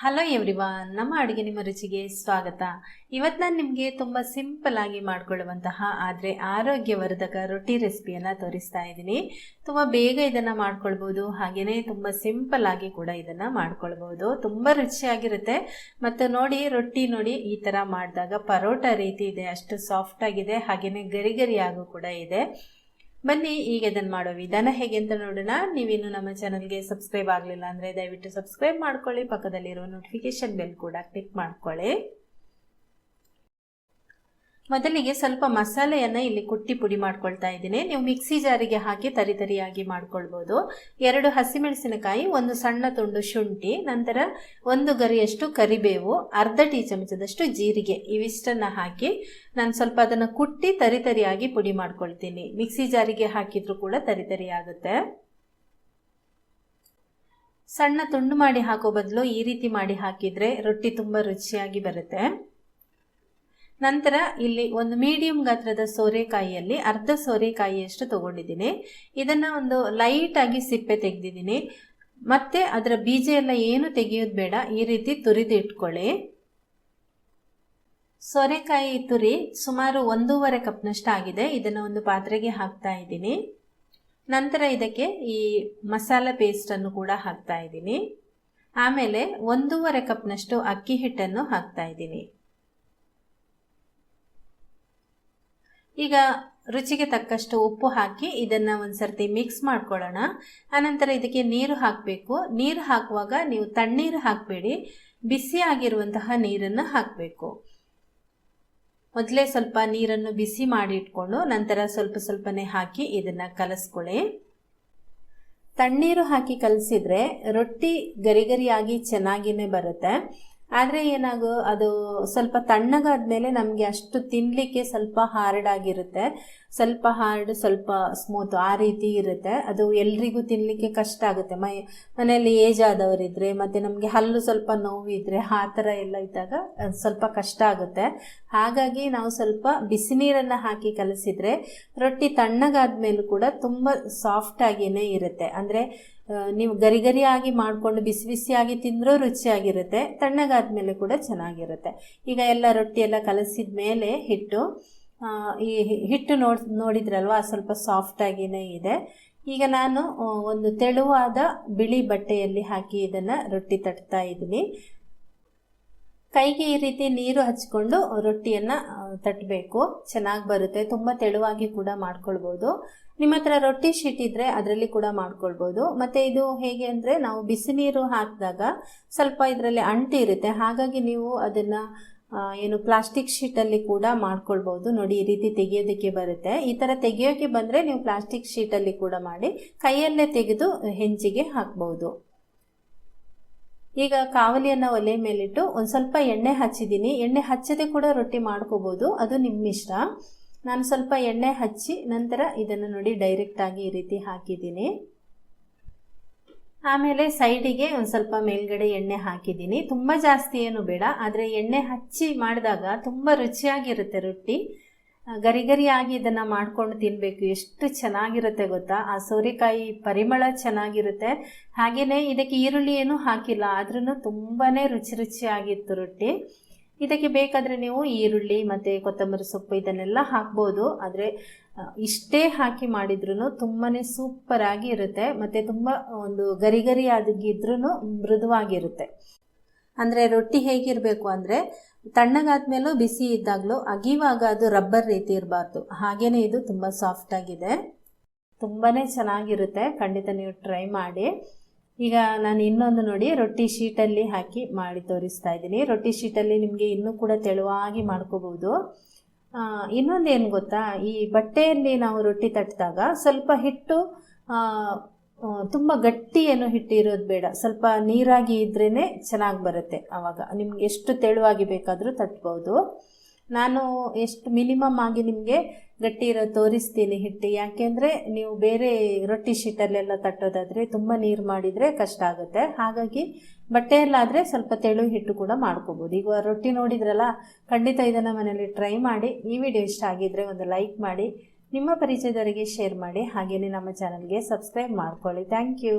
Hello everyone ನಮ್ಮ ಅಡುಗೆ ನಿಮ್ಮ ರುಚಿಗೆ ಸ್ವಾಗತ. ಇವತ್ತು ನಾನು ನಿಮಗೆ ತುಂಬ ಸಿಂಪಲ್ ಆಗಿ ಮಾಡ್ಕೊಳ್ಳುವಂತಹ ಆದರೆ ಆರೋಗ್ಯವರ್ಧಕ ರೊಟ್ಟಿ ರೆಸಿಪಿಯನ್ನು ತೋರಿಸ್ತಾ ಇದ್ದೀನಿ. ತುಂಬ ಬೇಗ ಇದನ್ನು ಮಾಡ್ಕೊಳ್ಬೋದು ಹಾಗೆಯೇ ತುಂಬ ಸಿಂಪಲ್ ಆಗಿ ಕೂಡ ಇದನ್ನು ಮಾಡ್ಕೊಳ್ಬೋದು. ತುಂಬ ರುಚಿಯಾಗಿರುತ್ತೆ. ಮತ್ತು ನೋಡಿ, ರೊಟ್ಟಿ ನೋಡಿ, ಈ ಥರ ಮಾಡಿದಾಗ ಪರೋಟ ರೀತಿ ಇದೆ, ಅಷ್ಟು ಸಾಫ್ಟ್ ಆಗಿದೆ ಹಾಗೆಯೇ ಗರಿಗರಿಯಾಗೂ ಕೂಡ ಇದೆ. ಬನ್ನಿ, ಈಗ ಇದನ್ನು ಮಾಡೋ ವಿಧಾನ ಹೇಗೆ ಅಂತ ನೋಡೋಣ. ನೀವಿನ್ನು ನಮ್ಮ ಚಾನಲ್ಗೆ ಸಬ್ಸ್ಕ್ರೈಬ್ ಆಗಲಿಲ್ಲ ಅಂದರೆ ದಯವಿಟ್ಟು ಸಬ್ಸ್ಕ್ರೈಬ್ ಮಾಡ್ಕೊಳ್ಳಿ, ಪಕ್ಕದಲ್ಲಿರೋ ನೋಟಿಫಿಕೇಶನ್ ಬೆಲ್ ಕೂಡ ಕ್ಲಿಕ್ ಮಾಡ್ಕೊಳ್ಳಿ. ಮೊದಲಿಗೆ ಸ್ವಲ್ಪ ಮಸಾಲೆಯನ್ನು ಇಲ್ಲಿ ಕುಟ್ಟಿ ಪುಡಿ ಮಾಡ್ಕೊಳ್ತಾ ಇದ್ದೀನಿ. ನೀವು ಮಿಕ್ಸಿ ಜಾರಿಗೆ ಹಾಕಿ ತರಿ ತರಿಯಾಗಿ ಮಾಡ್ಕೊಳ್ಬೋದು. ಎರಡು ಹಸಿಮೆಣಸಿನಕಾಯಿ, ಒಂದು ಸಣ್ಣ ತುಂಡು ಶುಂಠಿ, ನಂತರ ಒಂದು ಗರಿಯಷ್ಟು ಕರಿಬೇವು, ಅರ್ಧ ಟೀ ಚಮಚದಷ್ಟು ಜೀರಿಗೆ ಇವಿಷ್ಟನ್ನು ಹಾಕಿ ನಾನು ಸ್ವಲ್ಪ ಅದನ್ನು ಕುಟ್ಟಿ ತರಿ ತರಿಯಾಗಿ ಪುಡಿ ಮಾಡ್ಕೊಳ್ತೀನಿ. ಮಿಕ್ಸಿ ಜಾರಿಗೆ ಹಾಕಿದ್ರು ಕೂಡ ತರಿ ತರಿ ಆಗುತ್ತೆ ಸಣ್ಣ ತುಂಡು ಮಾಡಿ ಹಾಕೋ ಬದಲು ಈ ರೀತಿ ಮಾಡಿ ಹಾಕಿದರೆ ರೊಟ್ಟಿ ತುಂಬ ರುಚಿಯಾಗಿ ಬರುತ್ತೆ. ನಂತರ ಇಲ್ಲಿ ಒಂದು ಮೀಡಿಯಂ ಗಾತ್ರದ ಸೋರೆಕಾಯಿಯಲ್ಲಿ ಅರ್ಧ ಸೋರೆಕಾಯಿಯಷ್ಟು ತಗೊಂಡಿದ್ದೀನಿ. ಇದನ್ನು ಒಂದು ಲೈಟಾಗಿ ಸಿಪ್ಪೆ ತೆಗೆದಿದ್ದೀನಿ. ಮತ್ತೆ ಅದರ ಬೀಜ ಎಲ್ಲ ಏನು ತೆಗೆಯೋದು ಬೇಡ, ಈ ರೀತಿ ತುರಿದು ಇಟ್ಕೊಳ್ಳಿ. ಸೋರೆಕಾಯಿ ತುರಿ ಸುಮಾರು ಒಂದೂವರೆ ಕಪ್ನಷ್ಟು ಆಗಿದೆ. ಇದನ್ನು ಒಂದು ಪಾತ್ರೆಗೆ ಹಾಕ್ತಾ ಇದ್ದೀನಿ. ನಂತರ ಇದಕ್ಕೆ ಈ ಮಸಾಲ ಪೇಸ್ಟನ್ನು ಕೂಡ ಹಾಕ್ತಾ ಇದ್ದೀನಿ. ಆಮೇಲೆ ಒಂದೂವರೆ ಕಪ್ನಷ್ಟು ಅಕ್ಕಿ ಹಿಟ್ಟನ್ನು ಹಾಕ್ತಾ ಇದ್ದೀನಿ. ಈಗ ರುಚಿಗೆ ತಕ್ಕಷ್ಟು ಉಪ್ಪು ಹಾಕಿ ಇದನ್ನು ಒಂದು ಸರ್ತಿ ಮಿಕ್ಸ್ ಮಾಡ್ಕೊಳ್ಳೋಣ. ಆನಂತರ ಇದಕ್ಕೆ ನೀರು ಹಾಕಬೇಕು. ನೀರು ಹಾಕುವಾಗ ನೀವು ತಣ್ಣೀರು ಹಾಕಬೇಡಿ. ಬಿಸಿ ಆಗಿರುವಂತಹ ನೀರನ್ನು ಹಾಕಬೇಕು. ಮೊದಲೇ ಸ್ವಲ್ಪ ನೀರನ್ನು ಬಿಸಿ ಮಾಡಿ ಇಟ್ಕೊಂಡು ನಂತರ ಸ್ವಲ್ಪ ಸ್ವಲ್ಪನೇ ಹಾಕಿ ಇದನ್ನು ಕಲಸ್ಕೊಳ್ಳಿ. ತಣ್ಣೀರು ಹಾಕಿ ಕಲಸಿದ್ರೆ ರೊಟ್ಟಿ ಗರಿಗರಿಯಾಗಿ ಚೆನ್ನಾಗಿನೇ ಬರುತ್ತೆ. ಆದರೆ ಏನಾಗೋ, ಅದು ಸ್ವಲ್ಪ ತಣ್ಣಗಾದ್ಮೇಲೆ ನಮಗೆ ಅಷ್ಟು ತಿನ್ನಲಿಕ್ಕೆ ಸ್ವಲ್ಪ ಹಾರ್ಡ್ ಆಗಿರುತ್ತೆ ಸ್ವಲ್ಪ ಹಾರ್ಡ್, ಸ್ವಲ್ಪ ಸ್ಮೂತ್ ಆ ರೀತಿ ಇರುತ್ತೆ. ಅದು ಎಲ್ರಿಗೂ ತಿನ್ನಲಿಕ್ಕೆ ಕಷ್ಟ ಆಗುತ್ತೆ. ಮೈ, ಮನೆಯಲ್ಲಿ ಏಜ್ ಆದವರಿದ್ರೆ, ಮತ್ತು ನಮಗೆ ಹಲ್ಲು ಸ್ವಲ್ಪ ನೋವಿದ್ರೆ, ಆ ಥರ ಎಲ್ಲ ಇದ್ದಾಗ ಸ್ವಲ್ಪ ಕಷ್ಟ ಆಗುತ್ತೆ. ಹಾಗಾಗಿ ನಾವು ಸ್ವಲ್ಪ ಬಿಸಿ ನೀರನ್ನು ಹಾಕಿ ಕಲಸಿದ್ರೆ, ರೊಟ್ಟಿ ತಣ್ಣಗಾದ ಮೇಲೂ ಕೂಡ ತುಂಬ ಸಾಫ್ಟಾಗಿಯೇ ಇರುತ್ತೆ. ಅಂದರೆ ನೀವು ಗರಿ ಗರಿಯಾಗಿ ಮಾಡಿಕೊಂಡು ಬಿಸಿ ಬಿಸಿಯಾಗಿ ತಿಂದರೂ ರುಚಿಯಾಗಿರುತ್ತೆ ತಣ್ಣಗಾದ ಮೇಲೆ ಕೂಡ ಚೆನ್ನಾಗಿರುತ್ತೆ. ಈಗ ಎಲ್ಲ ರೊಟ್ಟಿ ಎಲ್ಲ ಕಲಸಿದ ಮೇಲೆ ಹಿಟ್ಟು ಈ ಹಿಟ್ಟು ನೋಡ್, ನೋಡಿದ್ರಲ್ವ, ಸ್ವಲ್ಪ ಸಾಫ್ಟಾಗಿಯೇ ಇದೆ. ಈಗ ನಾನು ಒಂದು ತೆಳುವಾದ ಬಿಳಿ ಬಟ್ಟೆಯಲ್ಲಿ ಹಾಕಿ ಇದನ್ನು ರೊಟ್ಟಿ ತಟ್ತಾ ಇದ್ದೀನಿ. ಕೈಗೆ ಈ ರೀತಿ ನೀರು ಹಚ್ಕೊಂಡು ರೊಟ್ಟಿಯನ್ನು ತಟ್ಟಬೇಕು ಚೆನ್ನಾಗಿ ಬರುತ್ತೆ. ತುಂಬ ತೆಳುವಾಗಿ ಕೂಡ ಮಾಡ್ಕೊಳ್ಬೋದು. ನಿಮ್ಮ ಹತ್ರ ರೊಟ್ಟಿ ಶೀಟ್ ಇದ್ದರೆ ಅದರಲ್ಲಿ ಕೂಡ ಮಾಡ್ಕೊಳ್ಬೋದು. ಮತ್ತು ಇದು ಹೇಗೆ ಅಂದರೆ ನಾವು ಬಿಸಿ ನೀರು ಹಾಕಿದಾಗ ಸ್ವಲ್ಪ ಇದರಲ್ಲಿ ಅಂಟಿ ಇರುತ್ತೆ. ಹಾಗಾಗಿ ನೀವು ಅದನ್ನು ಏನು ಪ್ಲಾಸ್ಟಿಕ್ ಶೀಟಲ್ಲಿ ಕೂಡ ಮಾಡ್ಕೊಳ್ಬೋದು. ನೋಡಿ, ಈ ರೀತಿ ತೆಗೆಯೋದಕ್ಕೆ ಬರುತ್ತೆ. ಈ ಥರ ತೆಗೆಯೋಕ್ಕೆ ಬಂದರೆ ನೀವು ಪ್ಲಾಸ್ಟಿಕ್ ಶೀಟಲ್ಲಿ ಕೂಡ ಮಾಡಿ ಕೈಯಲ್ಲೇ ತೆಗೆದು ಹೆಂಚಿಗೆ ಹಾಕ್ಬೋದು. ಈಗ ಕಾವಲಿಯನ್ನು ಒಲೆ ಮೇಲಿಟ್ಟು ಒಂದು ಸ್ವಲ್ಪ ಎಣ್ಣೆ ಹಚ್ಚಿದ್ದೀನಿ. ಎಣ್ಣೆ ಹಚ್ಚದೆ ಕೂಡ ರೊಟ್ಟಿ ಮಾಡ್ಕೋಬೋದು. ಅದು ನಿಮ್ಮ ಇಷ್ಟ ನಾನು ಸ್ವಲ್ಪ ಎಣ್ಣೆ ಹಚ್ಚಿ ನಂತರ ಇದನ್ನು ನೋಡಿ ಡೈರೆಕ್ಟಾಗಿ ಈ ರೀತಿ ಹಾಕಿದ್ದೀನಿ. ಆಮೇಲೆ ಸೈಡಿಗೆ ಒಂದು ಸ್ವಲ್ಪ ಮೇಲ್ಗಡೆ ಎಣ್ಣೆ ಹಾಕಿದ್ದೀನಿ. ತುಂಬ ಜಾಸ್ತಿ ಏನು ಬೇಡ, ಆದರೆ ಎಣ್ಣೆ ಹಚ್ಚಿ ಮಾಡಿದಾಗ ತುಂಬ ರುಚಿಯಾಗಿರುತ್ತೆ ರೊಟ್ಟಿ. ಗರಿ ಗರಿಯಾಗಿ ಇದನ್ನು ಮಾಡ್ಕೊಂಡು ತಿನ್ನಬೇಕು ಎಷ್ಟು ಚೆನ್ನಾಗಿರುತ್ತೆ ಗೊತ್ತಾ? ಆ ಸೋರೆಕಾಯಿ ಪರಿಮಳ ಚೆನ್ನಾಗಿರುತ್ತೆ. ಹಾಗೆಯೇ ಇದಕ್ಕೆ ಈರುಳ್ಳಿ ಏನೂ ಹಾಕಿಲ್ಲ ಆದ್ರೂ ತುಂಬಾ ರುಚಿ ರುಚಿಯಾಗಿತ್ತು ರೊಟ್ಟಿ. ಇದಕ್ಕೆ ಬೇಕಾದರೆ ನೀವು ಈರುಳ್ಳಿ ಮತ್ತು ಕೊತ್ತಂಬರಿ ಸೊಪ್ಪು ಇದನ್ನೆಲ್ಲ ಹಾಕ್ಬೋದು. ಆದರೆ ಇಷ್ಟೇ ಹಾಕಿ ಮಾಡಿದ್ರೂ ತುಂಬಾ ಸೂಪರಾಗಿ ಇರುತ್ತೆ. ಮತ್ತು ತುಂಬ ಒಂದು ಗರಿ ಗರಿ ಮೃದುವಾಗಿರುತ್ತೆ. ಅಂದರೆ ರೊಟ್ಟಿ ಹೇಗಿರಬೇಕು ಅಂದರೆ, ತಣ್ಣಗಾದ್ಮೇಲೂ ಬಿಸಿ ಇದ್ದಾಗಲೂ ಅಗಿವಾಗ ಅದು ರಬ್ಬರ್ ರೀತಿ ಇರಬಾರ್ದು. ಹಾಗೇನೇ ಇದು ತುಂಬ ಸಾಫ್ಟಾಗಿದೆ ತುಂಬಾ ಚೆನ್ನಾಗಿರುತ್ತೆ. ಖಂಡಿತ ನೀವು ಟ್ರೈ ಮಾಡಿ. ಈಗ ನಾನು ಇನ್ನೊಂದು ನೋಡಿ, ರೊಟ್ಟಿ ಶೀಟಲ್ಲಿ ಹಾಕಿ ಮಾಡಿ ತೋರಿಸ್ತಾ ಇದ್ದೀನಿ. ರೊಟ್ಟಿ ಶೀಟಲ್ಲಿ ನಿಮಗೆ ಇನ್ನೂ ಕೂಡ ತೆಳುವಾಗಿ ಮಾಡ್ಕೋಬೋದು ಇನ್ನೊಂದು ಏನು ಗೊತ್ತಾ? ಈ ಬಟ್ಟೆಯಲ್ಲಿ ನಾವು ರೊಟ್ಟಿ ತಟ್ಟಿದಾಗ ಸ್ವಲ್ಪ ಹಿಟ್ಟು ತುಂಬ ಗಟ್ಟಿ ಏನು ಹಿಟ್ಟಿರೋದು ಬೇಡ. ಸ್ವಲ್ಪ ನೀರಾಗಿ ಇದ್ರೇ ಚೆನ್ನಾಗಿ ಬರುತ್ತೆ. ಆವಾಗ ನಿಮ್ಗೆ ಎಷ್ಟು ತೆಳುವಾಗಿ ಬೇಕಾದರೂ ತಟ್ಬೋದು. ನಾನು ಎಷ್ಟು ಮಿನಿಮಮ್ ಆಗಿ ನಿಮಗೆ ಗಟ್ಟಿ ಇರೋ ತೋರಿಸ್ತೀನಿ ಹಿಟ್ಟು. ಯಾಕೆಂದರೆ ನೀವು ಬೇರೆ ರೊಟ್ಟಿ ಶೀಟಲ್ಲೆಲ್ಲ ತಟ್ಟೋದಾದರೆ ತುಂಬ ನೀರು ಮಾಡಿದರೆ ಕಷ್ಟ ಆಗುತ್ತೆ. ಹಾಗಾಗಿ ಬಟ್ಟೆಯಲ್ಲಾದರೆ ಸ್ವಲ್ಪ ತೆಳು ಹಿಟ್ಟು ಕೂಡ ಮಾಡ್ಕೋಬೋದು. ಈಗ ರೊಟ್ಟಿ ನೋಡಿದ್ರಲ್ಲ, ಖಂಡಿತ ಇದನ್ನು ಮನೇಲಿ ಟ್ರೈ ಮಾಡಿ. ಈ ವಿಡಿಯೋ ಇಷ್ಟ ಆಗಿದ್ದರೆ ಒಂದು ಲೈಕ್ ಮಾಡಿ, ನಿಮ್ಮ ಪರಿಚಯದವರಿಗೆ ಶೇರ್ ಮಾಡಿ. ಹಾಗೆಯೇ ನಮ್ಮ ಚಾನಲ್ಗೆ ಸಬ್ಸ್ಕ್ರೈಬ್ ಮಾಡ್ಕೊಳ್ಳಿ. Thank you